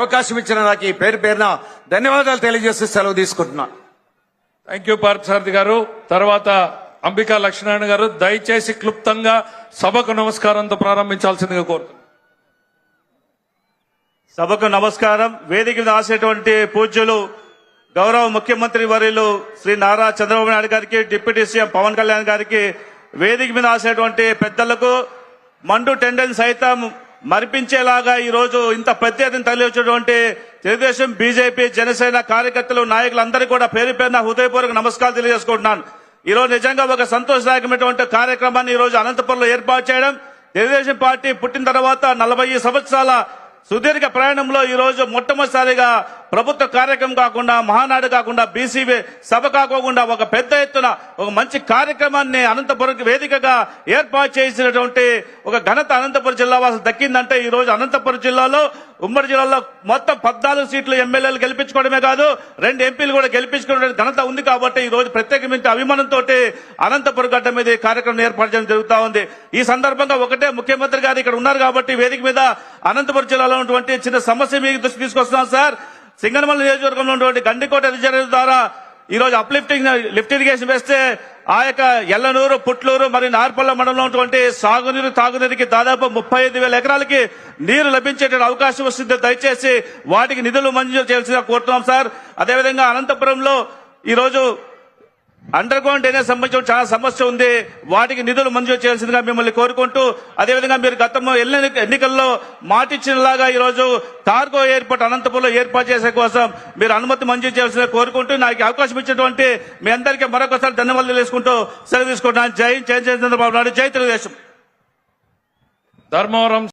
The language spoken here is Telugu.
అవకాశం ఇచ్చిన నాకు ఈ పేరు పేరున ధన్యవాదాలు తెలియజేస్తూ సెలవు తీసుకుంటున్నా. థ్యాంక్ యూ పార్థసారథి గారు. తర్వాత అంబికా లక్ష్మీనారాయణ గారు దయచేసి క్లుప్తంగా సభకు నమస్కారంతో ప్రారంభించాల్సిందిగా కోరుతున్నాను. సభకు నమస్కారం. వేదిక మీద ఆసేటువంటి పూజ్యులు గౌరవ ముఖ్యమంత్రి వర్యులు శ్రీ నారా చంద్రబాబు నాయుడు గారికి డిప్యూటీ సీఎం పవన్ కళ్యాణ్ గారికి వేదిక మీద ఆసేటువంటి పెద్దలకు మండు టెండెన్ సైతం మరిపించేలాగా ఈరోజు ఇంత పెద్ద ఎత్తున తరలివచ్చినటువంటి తెలుగుదేశం బీజేపీ జనసేన కార్యకర్తలు నాయకులందరికీ కూడా పేరు పేరున హృదయపూర్వక నమస్కారాలు తెలియజేసుకుంటున్నాను. ఈ రోజు నిజంగా ఒక సంతోషదాయకమైనటువంటి కార్యక్రమాన్ని ఈ రోజు అనంతపురంలో ఏర్పాటు చేయడం తెలుగుదేశం పార్టీ పుట్టిన తర్వాత నలభై సంవత్సరాల సుదీర్ఘ ప్రయాణంలో ఈరోజు మొట్టమొదటిసారిగా ప్రభుత్వ కార్యక్రమం కాకుండా మహానాడు కాకుండా బీసీబీ సభ కాకోకుండా ఒక పెద్ద ఎత్తున ఒక మంచి కార్యక్రమాన్ని అనంతపురం వేదికగా ఏర్పాటు చేసినటువంటి ఒక ఘనత అనంతపురం జిల్లా వాసులు దక్కిందంటే ఈ రోజు అనంతపురం జిల్లాలో ఉమ్మడి జిల్లాలో మొత్తం పద్నాలుగు సీట్లు ఎమ్మెల్యేలు గెలిపించుకోవడమే కాదు రెండు ఎంపీలు కూడా గెలిపించుకునే ఘనత ఉంది కాబట్టి ఈ రోజు ప్రత్యేకించి అభిమానంతో అనంతపురం గడ్డ మీద ఈ కార్యక్రమం ఏర్పాటు చేయడం జరుగుతూ ఉంది. ఈ సందర్భంగా ఒకటే ముఖ్యమంత్రి గారు ఇక్కడ ఉన్నారు కాబట్టి వేదిక మీద అనంతపురం జిల్లాలో ఉన్నటువంటి చిన్న సమస్య మీకు దృష్టి తీసుకొస్తున్నాం సార్. సింగనమల్ల నియోజకవర్గంలో ఉన్నటువంటి గండికోట రిజర్వ్ ద్వారా ఈ రోజు అప్లిఫ్టింగ్ లిఫ్ట్ ఇరిగేషన్ వేస్తే ఆ యొక్క ఎల్లనూరు పుట్లూరు మరియు నార్పల్ల మండలంలో ఉన్నటువంటి సాగునీరు తాగునీరుకి దాదాపు ముప్పై ఐదు వేల ఎకరాలకి నీరు లభించేటువంటి అవకాశం వస్తుంది. దయచేసి వాటికి నిధులు మంజూరు చేయాల్సిందిగా కోరుతున్నాం సార్. అదేవిధంగా అనంతపురంలో ఈ రోజు అండర్ గ్రౌండ్ డ్రైనేజ్ సంబంధించిన చాలా సమస్య ఉంది. వాటికి నిధులు మంజూరు చేయాల్సిందిగా మిమ్మల్ని కోరుకుంటూ అదేవిధంగా మీరు గతంలో ఎల్లిన ఎన్నికల్లో మాటిచ్చినలాగా ఈ రోజు ఎయిర్పోర్ట్ అనంతపురంలో ఏర్పాటు చేసే కోసం మీరు అనుమతి మంజూరు చేయాల్సిందిగా కోరుకుంటూ నాకు అవకాశం ఇచ్చినటువంటి మీ అందరికీ మరొకసారి ధన్యవాదాలు తెలుసుకుంటూ సెలవు తీసుకుంటున్నాను. జై జై చంద్రబాబు నాయుడు. జై తెలుగుదేశం. ధర్మవరం